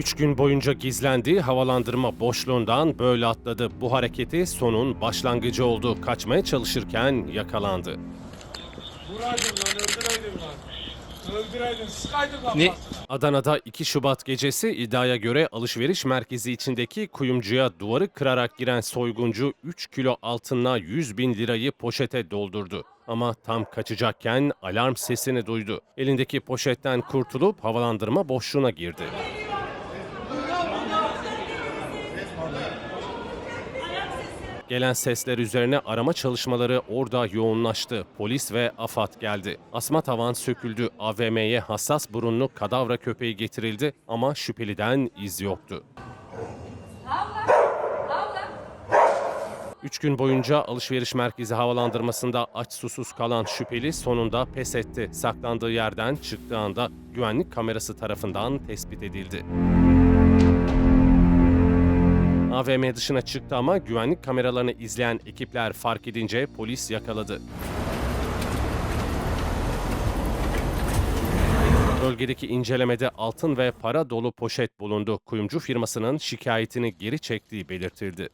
Üç gün boyunca gizlendiği havalandırma boşluğundan böyle atladı. Bu hareketi sonun başlangıcı oldu. Kaçmaya çalışırken yakalandı. Vuraydın lan öldüreydin lan. Öldüreydin sıkaydın lan. Ne? Adana'da 2 Şubat gecesi iddiaya göre alışveriş merkezi içindeki kuyumcuya duvarı kırarak giren soyguncu 3 kilo altınla 100 bin lirayı poşete doldurdu. Ama tam kaçacakken alarm sesini duydu. Elindeki poşetten kurtulup havalandırma boşluğuna girdi. Gelen sesler üzerine arama çalışmaları orada yoğunlaştı. Polis ve AFAD geldi. Asma tavan söküldü. AVM'ye hassas burunlu kadavra köpeği getirildi ama şüpheliden iz yoktu. Üç gün boyunca alışveriş merkezi havalandırmasında aç susuz kalan şüpheli sonunda pes etti. Saklandığı yerden çıktığı anda güvenlik kamerası tarafından tespit edildi. AVM dışına çıktı ama güvenlik kameralarını izleyen ekipler fark edince polis yakaladı. Bölgedeki incelemede altın ve para dolu poşet bulundu. Kuyumcu firmasının şikayetini geri çektiği belirtildi.